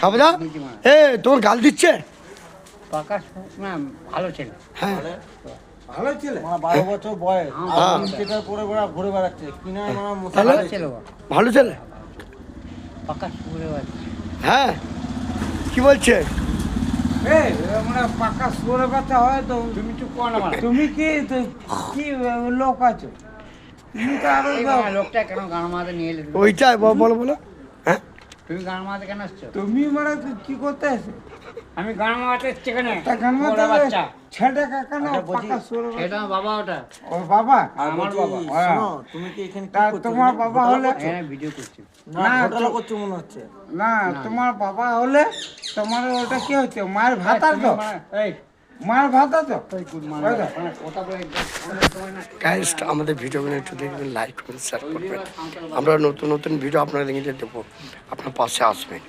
খাবদা এ তোমার গাল দিচ্ছে? ভালো ছেলে। হ্যাঁ। ভালো? ছেলে? বারো বছর বয়স। হ্যাঁ। করে ঘুরে বেড়াচ্ছে। কিনা ভালো ছেলে ভালো ছেলে? পাকা ঘুরে বেড়াচ্ছে। হ্যাঁ। কি বলছে? পাকা সুরে বাচ্চা হয় তো। তুমি চুপ করো না তুমি কি লোক আছো? তুমি তো আরও লোকটা কেন গান মারাতে নিয়ে ওইটাই বলো বলো। তুমি গান মারাতে কেন আসছো তুমি মানে কি করতে আসে আমি গান মারাতে এসছি কেন তা গান মারতে বাচ্চা। কাকা না আচ্ছা, পাকা সুরে এটা বাবা ওটা। ওর বাবা? আমার বাবা। হ্যাঁ। তুমি কি এখানে তা তোমার বাবা হলে এখানে ভিডিও করছি। না ঘোটালা তো- করছ মনে হচ্ছে? না তোমার বাবা হলে তোমার ওটা কি হচ্ছে? মায়ের ভাতা তো? এই ভাতা গাইস আমাদের ভিডিওগুলো একটু দেখবেন লাইক করবেন শেয়ার করবেন। আমরা নতুন নতুন ভিডিও আপনাদের দেবো। আপনার পাশে আসবেন